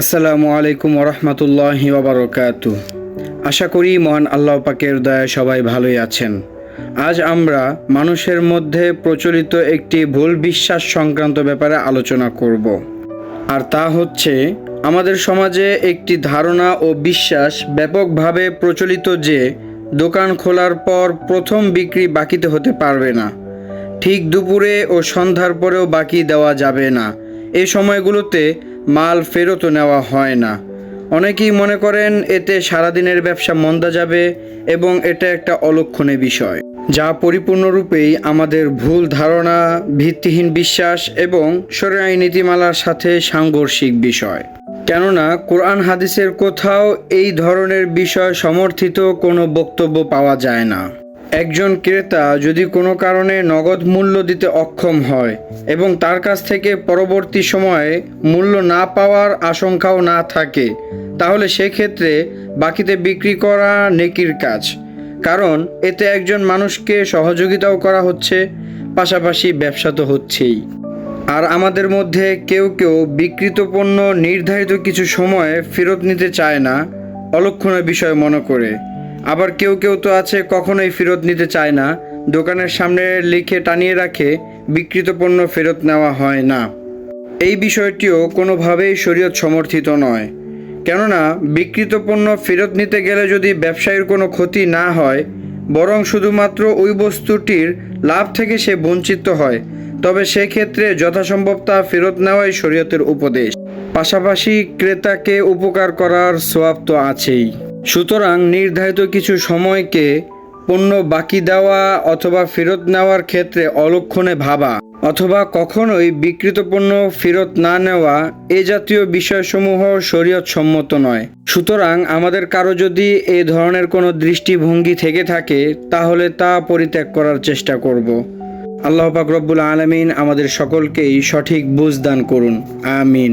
আসসালামু আলাইকুম ওরহমতুল্লাহি ওবরকাত। আশা করি মহান আল্লাহ পাকের দয়ায় সবাই ভালোই আছেন। আজ আমরা মানুষের মধ্যে প্রচলিত একটি ভুল বিশ্বাস সংক্রান্ত ব্যাপারে আলোচনা করব। আর তা হচ্ছে, আমাদের সমাজে একটি ধারণা ও বিশ্বাস ব্যাপকভাবে প্রচলিত যে, দোকান খোলার পর প্রথম বিক্রি বাকিতে হতে পারবে না। ঠিক দুপুরে ও সন্ধ্যার পরেও বাকি দেওয়া যাবে না। এই সময়গুলোতে মাল ফেরতও নেওয়া হয় না। অনেকেই মনে করেন এতে সারাদিনের ব্যবসা মন্দা যাবে এবং এটা একটা অলক্ষণে বিষয়, যা পরিপূর্ণরূপেই আমাদের ভুল ধারণা, ভিত্তিহীন বিশ্বাস এবং সরাই নীতিমালার সাথে সাংঘর্ষিক বিষয়। কেননা, কোরআন হাদিসের কোথাও এই ধরনের বিষয় সমর্থিত কোনো বক্তব্য পাওয়া যায় না। একজন ক্রেতা যদি কোনো কারণে নগদ মূল্য দিতে অক্ষম হয় এবং তার কাছ থেকে পরবর্তী সময়ে মূল্য না পাওয়ার আশঙ্কাও না থাকে, তাহলে সেক্ষেত্রে বাকিতে বিক্রি করা নেকির কাজ। কারণ এতে একজন মানুষকে সহযোগিতাও করা হচ্ছে, পাশাপাশি ব্যবসা তো হচ্ছেই। আর আমাদের মধ্যে কেউ কেউ বিকৃত পণ্য নির্ধারিত কিছু সময়ে ফেরত নিতে চায় না অলক্ষণের বিষয় মনে করে। আবার কেউ কেউ তো আছে কখনোই ফেরত নিতে চায় না। দোকানের সামনে লিখে টানিয়ে রাখে বিকৃত পণ্য ফেরত নেওয়া হয় না। এই বিষয়টিও কোনোভাবেই শরীয়ত সমর্থিত নয়। কেননা বিকৃত পণ্য ফেরত নিতে গেলে যদি ব্যবসায়ীর কোনো ক্ষতি না হয়, বরং শুধুমাত্র ওই বস্তুটির লাভ থেকে সে বঞ্চিত হয়, তবে সেক্ষেত্রে যথাসম্ভব তা ফেরত নেওয়াই শরীয়তের উপদেশ। পাশাপাশি ক্রেতাকে উপকার করার সোয়াব তো আছেই। সুতরাং নির্ধারিত কিছু সময়কে পণ্য বাকি দেওয়া অথবা ফেরত নেওয়ার ক্ষেত্রে অলক্ষণে ভাবা, অথবা কখনোই বিকৃত পণ্য ফেরত না নেওয়া এ জাতীয় বিষয়সমূহ শরীয়ত সম্মত নয়। সুতরাং আমাদের কারও যদি এ ধরনের কোনো দৃষ্টিভঙ্গি থেকে থাকে, তাহলে তা পরিত্যাগ করার চেষ্টা করব। আল্লাহ পাক রব্বুল আলমিন আমাদের সকলকেই সঠিক বুঝ দান করুন। আমিন।